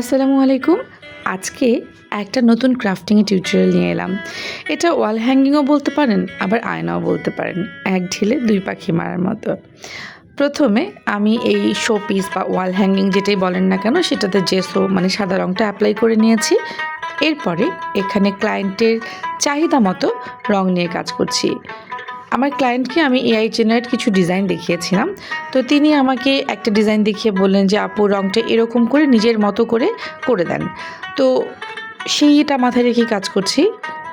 আসসালামু আলাইকুম। আজকে একটা নতুন ক্রাফটিং টিউটোরিয়াল নিয়ে এলাম। এটা ওয়াল হ্যাঙ্গিংও বলতে পারেন, আবার আয়নাও বলতে পারেন, এক ঢিলে দুই পাখি মারার মতো। প্রথমে আমি এই শো পিস বা ওয়াল হ্যাঙ্গিং যেটাই বলেন না কেন, সেটাতে জেসো মানে সাদা রঙটা অ্যাপ্লাই করে নিয়েছি। এরপরে এখানে ক্লায়েন্টের চাহিদা মতো রং নিয়ে কাজ করছি। আমার ক্লায়েন্টকে আমি এআই জেনারেট কিছু ডিজাইন দেখিয়েছিলাম। তো তিনি আমাকে একটা ডিজাইন দেখিয়ে বললেন যে, আপু, রংটা এরকম করে নিজের মতো করে করে দেন। তো সেইটা মাথায় রেখে কাজ করছি।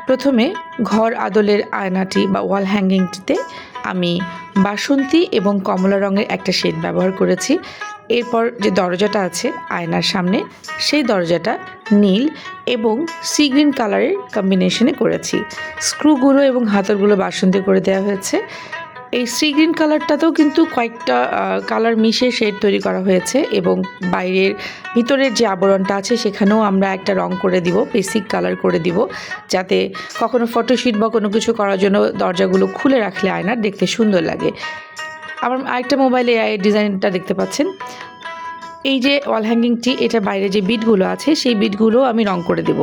প্রথমে ঘর আদলের আয়নাটি বা ওয়াল হ্যাঙ্গিংটিতে আমি বাসন্তী এবং কমলা রঙের একটা শেড ব্যবহার করেছি। এরপর যে দরজাটা আছে আয়নার সামনে, সেই দরজাটা নীল এবং সি গ্রিন কালারের কম্বিনেশনে করেছি। স্ক্রুগুলো এবং হাতলগুলো বাসন্তী করে দেওয়া হয়েছে। এই সি গ্রিন কালারটাতেও কিন্তু কয়েকটা কালার মিশে শেড তৈরি করা হয়েছে এবং বাইরের ভিতরের যে আবরণটা আছে সেখানেও আমরা একটা রং করে দিব বেসিক কালার করে দিব, যাতে কখনো ফটোশুট বা কোনো কিছু করার জন্য দরজাগুলো খুলে রাখলে আয়নার দেখতে সুন্দর লাগে। আমার আরেকটা মোবাইলে এআই ডিজাইনটা দেখতে পাচ্ছেন। এই যে ওয়াল হ্যাঙ্গিংটি এটা বাইরে যে বিটগুলো আছে, সেই বিটগুলো আমি রং করে দেব।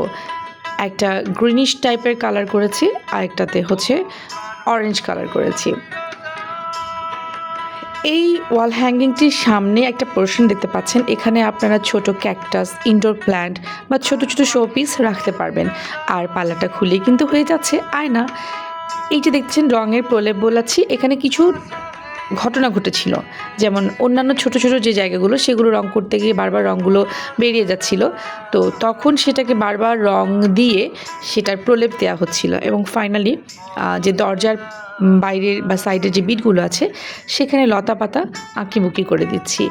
একটা গ্রিনিশ টাইপের কালার করেছি, আরেকটাতে হচ্ছে অরেঞ্জ কালার করেছি। এই ওয়াল হ্যাঙ্গিংটির সামনে একটা পোর্শন দেখতে পাচ্ছেন। এখানে আপনারা ছোট ক্যাকটাস ইনডোর প্ল্যান্ট বা ছোট ছোট শোপিস রাখতে পারবেন। আর পাল্লাটা খুলে কিন্তু হয়ে যাচ্ছে আয়না। এই যে দেখছেন, রঙের প্রলেপ বলাচ্ছি, এখানে কিছু ঘটনা ঘটেছিল। যেমন অন্যান্য ছোট ছোট যে জায়গাগুলো, সেগুলো রং করতে গিয়ে বারবার রঙগুলো বেরিয়ে যাচ্ছিল। তো তখন সেটাকে বারবার রং দিয়ে সেটার প্রলেপ দেওয়া হচ্ছিল। এবং ফাইনালি যে দরজার বাইরের বা সাইডের যে বিটগুলো আছে, সেখানে লতা পাতা আঁকিবুকি করে দিচ্ছি।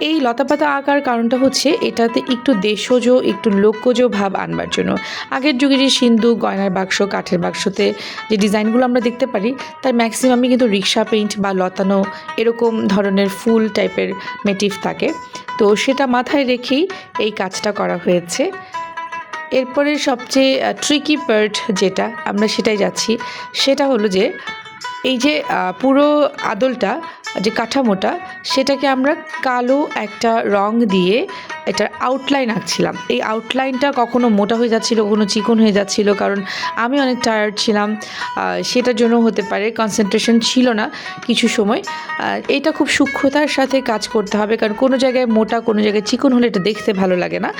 এই লতাপাতা আঁকার কারণটা হচ্ছে, এটাতে একটু দেশজ, একটু লোকজ ভাব আনবার জন্য। আগের যুগে যে সিন্ধু গয়নার বাক্স, কাঠের বাক্সতে যে ডিজাইনগুলো আমরা দেখতে পারি, তার ম্যাক্সিমামই কিন্তু রিক্সা পেইন্ট বা লতানো এরকম ধরনের ফুল টাইপের মেটিভ থাকে। তো সেটা মাথায় রেখেই এই কাজটা করা হয়েছে। এরপরে সবচেয়ে ট্রিকি পার্ট যেটা আমরা সেটাই যাচ্ছি, সেটা হলো যে এই যে পুরো আদলটা, যে কাঠামোটা, সেটাকে আমরা কালো একটা রং দিয়ে এটার আউটলাইন আঁকছিলাম। এই আউটলাইনটা কখনো মোটা হয়ে যাচ্ছিল, কখনো চিকন হয়ে যাচ্ছিল, কারণ আমি অনেক টায়ার্ড ছিলাম। সেটার জন্য হতে পারে কনসেন্ট্রেশন ছিল না কিছু সময়। এটা খুব সূক্ষ্মতার সাথে কাজ করতে হবে, কারণ কোনো জায়গায় মোটা, কোনো জায়গায় চিকন হলে এটা দেখতে ভালো লাগে না।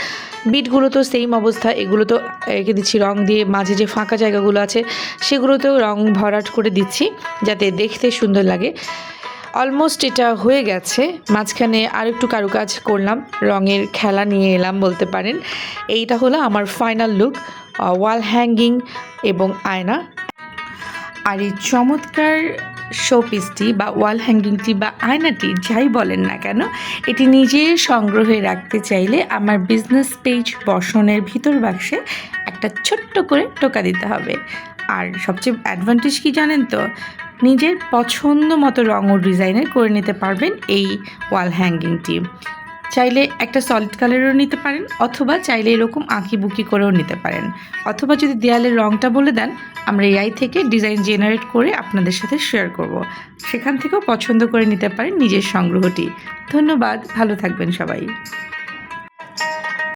বিটগুলো তো সেম অবস্থা, এগুলো তো এঁকে দিচ্ছি রং দিয়ে, মাঝে যে ফাঁকা জায়গাগুলো আছে, সেগুলোতেও রং ভরাট করে দিচ্ছি, যাতে দেখতে সুন্দর লাগে। অলমোস্ট এটা হয়ে গেছে। মাঝখানে আর একটু কারুকাজ করলাম, রঙের খেলা নিয়ে এলাম বলতে পারেন। এইটা হলো আমার ফাইনাল লুক ওয়াল হ্যাঙ্গিং এবং আয়না। আর এই চমৎকার শোপিসটি বা ওয়াল হ্যাঙ্গিংটি বা আয়নাটি যাই বলেন না কেন, এটি নিজে সংগ্রহে রাখতে চাইলে আমার বিজনেস পেজ বসনের ভিতর বাক্সে একটা ছোট্ট করে টোকা দিতে হবে। আর সবচেয়ে অ্যাডভান্টেজ কি জানেন তো? নিজের পছন্দ মতো রঙ ও ডিজাইনের করে নিতে পারবেন এই ওয়াল হ্যাঙ্গিংটি চাইলে একটা সলিড কালারও নিতে পারেন অথবা চাইলে এরকম আঁকি বুকি করেও নিতে পারেন। অথবা যদি দেয়ালের রঙটা বলে দেন, আমরা এআই থেকে ডিজাইন জেনারেট করে আপনাদের সাথে শেয়ার করব। সেখান থেকেও পছন্দ করে নিতে পারেন নিজের সংগ্রহটি। ধন্যবাদ, ভালো থাকবেন সবাই।